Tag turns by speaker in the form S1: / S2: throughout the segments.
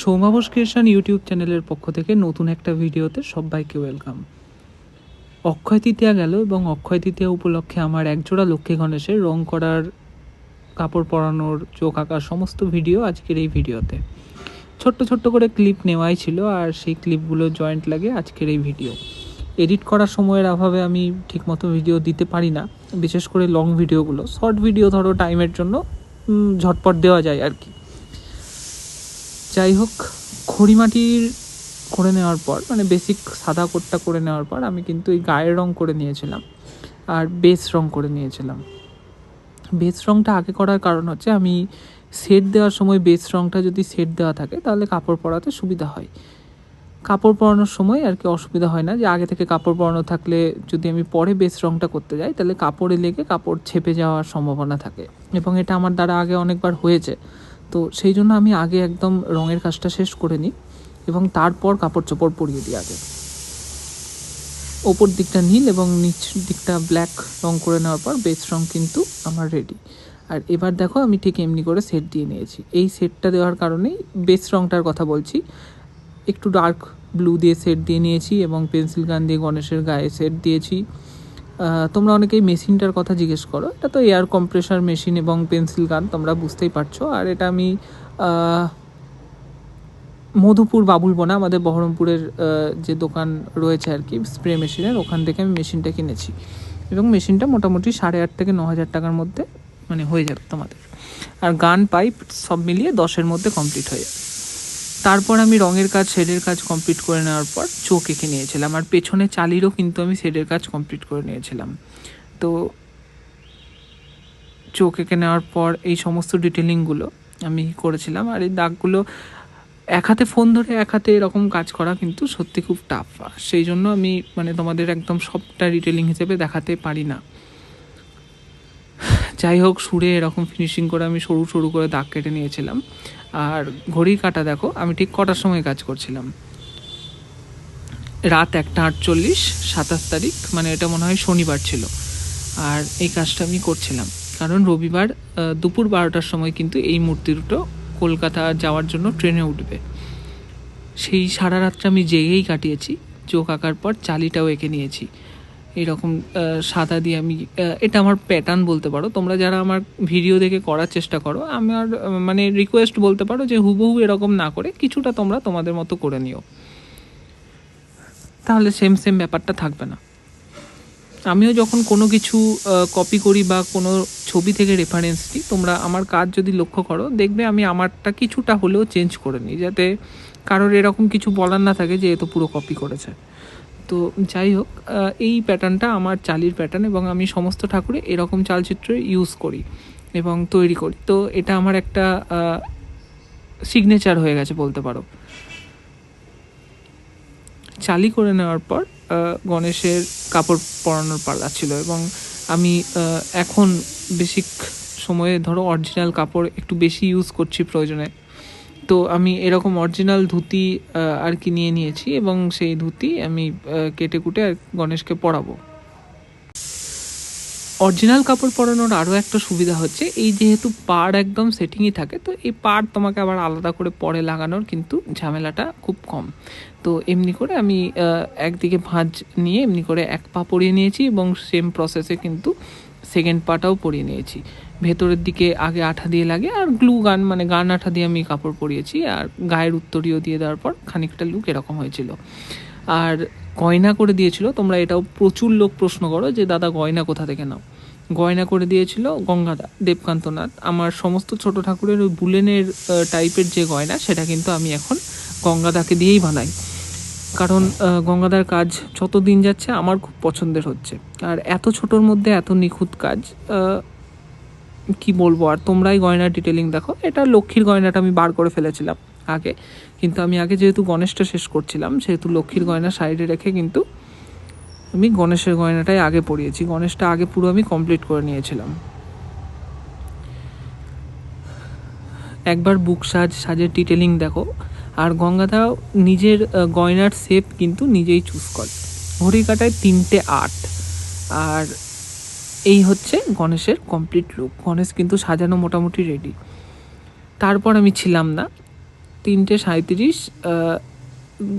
S1: সৌমাবস creation YouTube চ্যানেলের পক্ষ থেকে নতুন একটা ভিডিওতে সবাইকে ওয়েলকাম। অক্ষয় তৃতীয়া গেল এবং অক্ষয় তৃতীয়া উপলক্ষে আমার একজোড়া লক্ষ্মী গণেশের রং করার, কাপড় পরানোর, চোখ আঁকার সমস্ত ভিডিও আজকের এই ভিডিওতে। ছোট্ট ছোট্ট করে ক্লিপ নেওয়াই ছিল আর সেই ক্লিপগুলো জয়েন্ট লাগে আজকের এই ভিডিও। এডিট করার সময়ের অভাবে আমি ঠিকমতো ভিডিও দিতে পারি না, বিশেষ করে লং ভিডিওগুলো। শর্ট ভিডিও ধরো টাইমের জন্য ঝটপট দেওয়া যায় আর কি। যাই হোক খড়িমাটির করে নেওয়ার পর মানে বেসিক সাদা কোটটা করে নেওয়ার পর, আমি কিন্তু এই গায়ের রং করে নিয়েছিলাম। আর বেস রং করে নিয়েছিলাম। বেস রংটা আগে করার কারণ হচ্ছে, আমি সেট দেওয়ার সময় বেস রংটা যদি সেট দেওয়া থাকে, তাহলে কাপড় পরাতে সুবিধা হয়। কাপড় পরানোর সময় আর কি অসুবিধা হয় না যে আগে থেকে কাপড় পরানো থাকলে যদি আমি পরে বেস রংটা করতে যাই, তাহলে কাপড়ে লেগে কাপড় ছেপে যাওয়ার সম্ভাবনা থাকে। এবং এটা আমার দ্বারা আগে অনেকবার হয়েছে। তো সেই জন্য আমি আগে একদম রঙের কাজটা শেষ করে নিই এবং তারপর কাপড় চোপড় পরিয়ে দিই আগে। ওপর দিকটা নীল এবং নিচ দিকটা ব্ল্যাক রং করে নেওয়ার পর বেস রং কিন্তু আমার রেডি আর এবার দেখো আমি ঠিক এমনি করে সেট দিয়ে নিয়েছি। এই সেটটা দেওয়ার কারণেই বেস রংটার কথা বলছি। একটু ডার্ক ব্লু দিয়ে সেট দিয়ে নিয়েছি এবং পেন্সিল গান দিয়ে গণেশের গায়ে সেট দিয়েছি। তোমরা অনেকেই মেশিনটার কথা জিজ্ঞেস করো। এটা তো এয়ার কম্প্রেসার মেশিন এবং পেন্সিল গান, তোমরা বুঝতেই পারছ। আর এটা আমি মধুপুর বাবুলবনা আমাদের বহরমপুরের যে দোকান রয়েছে আর কি স্প্রে মেশিনের ওখান থেকে আমি মেশিনটা কিনেছি। এবং মেশিনটা মোটামুটি সাড়ে আট থেকে ন হাজার টাকার মধ্যে মানে হয়ে যাবে তোমাদের। আর গান পাইপ সব মিলিয়ে দশের মধ্যে কমপ্লিট হয়ে যাবে। তারপর আমি রঙের কাজ শেডের কাজ কমপ্লিট করে নেওয়ার পর চোখ এঁকে নিয়েছিলাম। আর পেছনে চালিরও কিন্তু আমি শেডের কাজ কমপ্লিট করে নিয়েছিলাম। তো চোখ এঁকে নেওয়ার পর এই সমস্ত ডিটেলিংগুলো আমি করেছিলাম। আর এই দাগগুলো এক হাতে ফোন ধরে এক হাতে এরকম কাজ করা কিন্তু সত্যি খুব টাফ সেই জন্য আমি মানে তোমাদের একদম সবটা ডিটেলিং হিসেবে দেখাতে পারি না। যাই হোক, সুরে এরকম ফিনিশিং করে আমি সরু সরু করে দাগ কেটে নিয়েছিলাম। আর ঘড়ির কাটা দেখো, আমি ঠিক কটার সময় কাজ করছিলাম? রাত একটা আটচল্লিশ, সাতাশ তারিখ মানে এটা মনে হয় শনিবার ছিল। আর এই কাজটা আমি করছিলাম। কারণ রবিবার দুপুর বারোটার সময় কিন্তু এই মূর্তি দুটো কলকাতা যাওয়ার জন্য ট্রেনে উঠবে। সেই সারা রাতটা আমি জেগেই কাটিয়েছি। চোখ আঁকার পর চালিটাও এঁকে নিয়েছি। এরকম সাদা দিয়ে আমি এটা আমার প্যাটার্ন বলতে পারো। তোমরা যারা আমার ভিডিও দেখে করার চেষ্টা করো আমার মানে রিকোয়েস্ট বলতে পারো যে হুবহু এরকম না করে কিছুটা তোমরা তোমাদের মতো করে নিও। তাহলে সেম সেম ব্যাপারটা থাকবে না। আমিও যখন কোনো কিছু কপি করি বা কোনো ছবি থেকে রেফারেন্স নিই, তোমরা আমার কাজ যদি লক্ষ্য করো, দেখবে আমি আমারটা কিছুটা হলেও চেঞ্জ করে নিই, যাতে কারোর এরকম কিছু বলার না থাকে যে এ তো পুরো কপি করেছে। তো যাই হোক এই প্যাটার্নটা আমার চালির প্যাটার্ন এবং আমি সমস্ত ঠাকুরে এরকম চালচিত্র ইউজ করি এবং তৈরি করি। তো এটা আমার একটা সিগনেচার হয়ে গেছে বলতে পারো। চালি করে নেওয়ার পর গণেশের কাপড় পরানোর পাল্লা ছিল এবং আমি এখন বেসিক সময়ে ধরো অরিজিনাল কাপড় একটু বেশি ইউজ করছি প্রয়োজনে। তো আমি এরকম অরিজিনাল ধুতি আর কি নিয়ে নিয়েছি এবং সেই ধুতি আমি কেটে কুটে আর গণেশকে পরাবো। অরিজিনাল কাপড় পরানোর আরও একটা সুবিধা হচ্ছে, এই যেহেতু পাড় একদম সেটিংই থাকে, তো এই পাড় তোমাকে আবার আলাদা করে পরে লাগানোর কিন্তু ঝামেলাটা খুব কম। তো এমনি করে আমি একদিকে ভাঁজ নিয়ে এমনি করে এক পা পরিয়ে নিয়েছি এবং সেম প্রসেসে কিন্তু সেকেন্ড পাটাও পরিয়ে নিয়েছি। ভেতরের দিকে আগে আঠা দিয়ে লাগে আর গ্লু গান মানে গান আঠা দিয়ে আমি কাপড় পরিয়েছি আর গায়ের উত্তরীয় দিয়ে দেওয়ার পর খানিকটা লুক এরকম হয়েছিল। আর গয়না করে দিয়েছিল, তোমরা এটাও প্রচুর লোক প্রশ্ন করো যে, দাদা, গয়না কোথা থেকে নাও? গয়না করে দিয়েছিল গঙ্গাদা দেবকান্তনাথ। আমার সমস্ত ছোট ঠাকুরের ওই বুলেনের টাইপের যে গয়না, সেটা কিন্তু আমি এখন গঙ্গাদাকে দিয়েই বানাই। কারণ গঙ্গাদার কাজ যত দিন যাচ্ছে আমার খুব পছন্দের হচ্ছে। আর এত ছোটোর মধ্যে এত নিখুঁত কাজ কি বলব? আর তোমরাই গয়নার ডিটেলিং দেখো। এটা লক্ষ্মীর গয়নাটা আমি বার করে ফেলেছিলাম আগে। কিন্তু আমি আগে যেহেতু গণেশটা শেষ করছিলাম, সেহেতু লক্ষ্মীর গয়না সাইডে রেখে কিন্তু আমি গণেশের গয়নাটাই আগে পরিয়েছি। গণেশটা আগে পুরো আমি কমপ্লিট করে নিয়েছিলাম। একবার বুক সাজ, সাজের ডিটেলিং দেখো। আর গঙ্গাদা নিজের গয়নার শেপ কিন্তু নিজেই চুজ করে। ঘড়ি কাটায় তিনটে আট। আর এই হচ্ছে গণেশের কমপ্লিট লুক গণেশ কিন্তু সাজানো মোটামুটি রেডি তারপর আমি ছিলাম না। তিনটে সাঁত্রিশ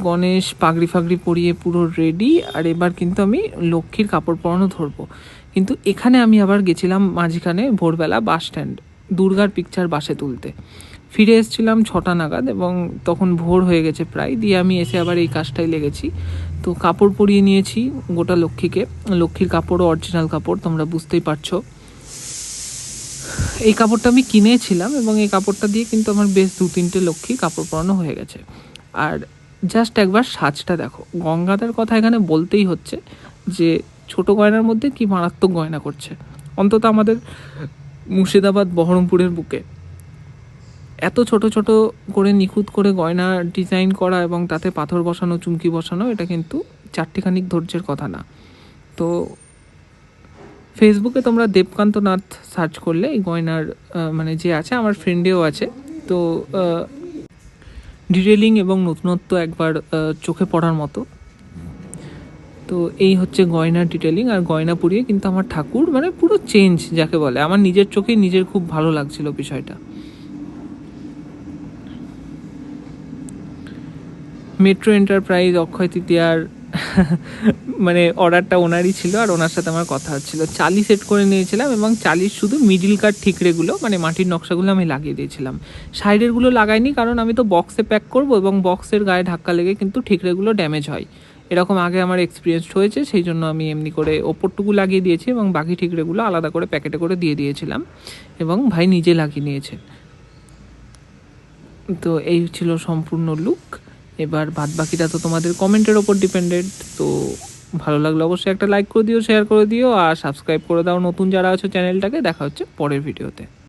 S1: গণেশ পাগড়ি ফাগড়ি পরিয়ে পুরো রেডি আর এবার কিন্তু আমি লক্ষ্মীর কাপড় পরানো ধরবো। কিন্তু এখানে আমি আবার গেছিলাম মাঝখানে ভোরবেলা বাস স্ট্যান্ড দুর্গার পিকচার বাসে তুলতে। ফিরে এসেছিলাম ছটা নাগাদ এবং তখন ভোর হয়ে গেছে প্রায়। দিয়ে আমি এসে আবার এই কাজটাই লেগেছি। তো কাপড় পরিয়ে নিয়েছি গোটা লক্ষ্মীকে। লক্ষ্মীর কাপড়ও অরিজিনাল কাপড়, তোমরা বুঝতেই পারছ। এই কাপড়টা আমি কিনেছিলাম এবং এই কাপড়টা দিয়ে কিন্তু আমার বেশ দু তিনটে লক্ষ্মী কাপড় পরানো হয়ে গেছে। আর জাস্ট একবার সাজটা দেখো। গঙ্গাদার কথা এখানে বলতেই হচ্ছে যে, ছোট গয়নার মধ্যে কি মারাত্মক গয়না করছে। অন্তত আমাদের মুর্শিদাবাদ, বহরমপুরের বুকে। এত ছোট ছোট করে নিখুঁত করে গয়না ডিজাইন করা এবং তাতে পাথর বসানো, চুমকি বসানো, এটা কিন্তু চারটিখানিক ধৈর্যের কথা না। তো ফেসবুকে তোমরা দেবকান্ত নাথ সার্চ করলে এই গয়নার মানে যে আছে, আমার ফ্রেন্ডেও আছে। তো ডিটেলিং এবং নতুনত্ব একবার চোখে পড়ার মতো। তো এই হচ্ছে গয়নার ডিটেলিং আর গয়না পুড়িয়ে কিন্তু আমার ঠাকুর মানে পুরো চেঞ্জ যাকে বলে। আমার নিজের চোখে নিজের খুব ভালো লাগছিল বিষয়টা। মেট্রো এন্টারপ্রাইজ অক্ষয় তৃতীয়ার মানে অর্ডারটা ওনারই ছিল আর ওনার সাথে আমার কথা হচ্ছিল। চালি সেট করে নিয়েছিলাম এবং চালির শুধু মিডিল কাট ঠিকরেগুলো মানে মাটির নকশাগুলো আমি লাগিয়ে দিয়েছিলাম। সাইডেরগুলো লাগাইনি কারণ আমি তো বক্সে প্যাক করব এবং বক্সের গায়ে ধাক্কা লেগে কিন্তু ঠিকরেগুলো ড্যামেজ হয়। এরকম আগে আমার এক্সপিরিয়েন্স হয়েছে, সেই জন্য আমি এমনি করে ওপরটুকু লাগিয়ে দিয়েছি এবং বাকি ঠিকরেগুলো আলাদা করে প্যাকেটে করে দিয়ে দিয়েছিলাম এবং ভাই নিজে লাগিয়ে নিয়েছে। তো এই ছিল সম্পূর্ণ লুক এবার বাদ বাকিটা তো তোমাদের কমেন্টের ওপর ডিপেন্ডেড, তো ভালো লাগলে অবশ্যই একটা লাইক করে দিও, শেয়ার করে দিও, আর সাবস্ক্রাইব করে দাও নতুন যারা আছো চ্যানেলটাকে। দেখা হচ্ছে পরের ভিডিওতে।